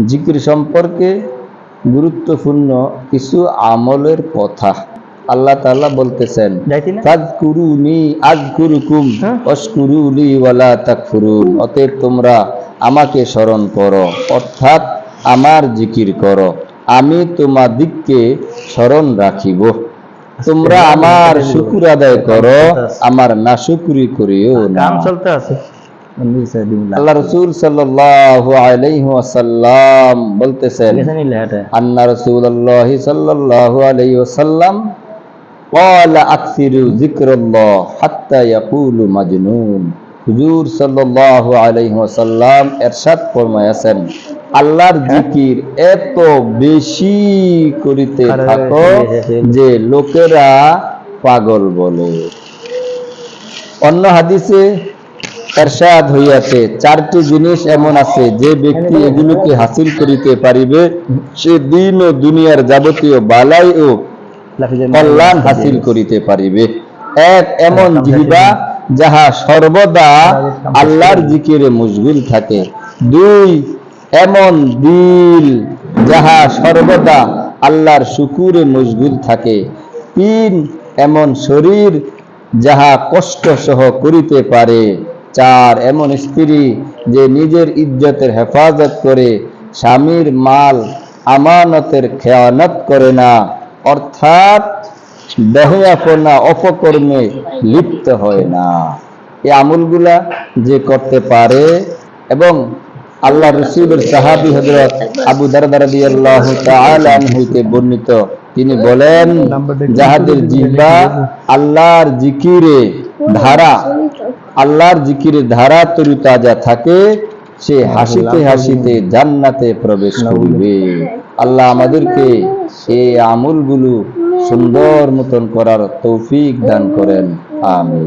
জিকির সম্পর্কে গুরুত্বপূর্ণ কিছু আমলের কথা। আল্লাহ তাআলা বলতেছেন ফাযকুরুনি আযকুরুকুম হ্যাঁ। ওয়াশকুরুলি ওয়ালা তাকফুরুন। অতএব তোমরা আমাকে স্মরণ করো অর্থাৎ আমার জিকির করো। আমি তোমাদিগকে স্মরণ রাখিব। তোমরা আমার শুকুর আদায় করো আমার না নাশুকুরি করিও না। কাম চলতে আছে। আল্লাহ রসুল সাল্লাল্লাহু আলাইহি ওয়াসাল্লাম বলতেছেন গেছে নিলে এটা আন্না রাসূলুল্লাহ সাল্লাল্লাহু আলাইহি ওয়াসাল্লাম قال اكثروا ذكر الله حتى يقول مجنون হুজুর সাল্লাল্লাহু আলাইহি ওয়াসাল্লাম ارشاد ফরমায়াছেন আল্লাহর জিকির এত বেশি করিতে আরে, থাকো যে লোকেরা পাগল বলে অন্য হাদিসে এরশাদ হইয়াছে। চারটি জিনিস এমন আছে, যে ব্যক্তি এগুলোকে হাসিল করিতে পারিবে, সে দিন ও দুনিয়ার যাবতীয় বালাই ও কল্যাণ হাসিল করিতে পারিবে। এক এমন জিহ্বা, যাহা সর্বদা আল্লাহর জিকিরে মশগুল থাকে। দুই এমন দিল, যাহা সর্বদা আল্লাহর শুকুরে মশগুল থাকে। তিন এমন শরীর, যাহা কষ্ট সহ করিতে পারে। চার এমন স্ত্রী যে নিজের ইজ্জতের হেফাজত করে স্বামীর মাল আমানতের খেয়ানত করে না অর্থাৎ বেহেয়াপনা অপকর্মে লিপ্ত হয় না। এই আমলগুলা যে করতে পারে এবং আল্লাহ রসুলের সাহাবি হজরত আবু দারদা রাদিয়াল্লাহু তাআলা হইতে বর্ণিত তিনি বলেন যাহাদের জিহ্বা আল্লাহর জিকিরে ধারা আল্লাহর জিকির ধারা তরু তাজা থাকে সে হাসিতে হাসিতে জান্নাতে প্রবেশ করবে। আল্লাহ আমাদেরকে এই আমলগুলো সুন্দর মতন করার তৌফিক দান করেন। আমিন।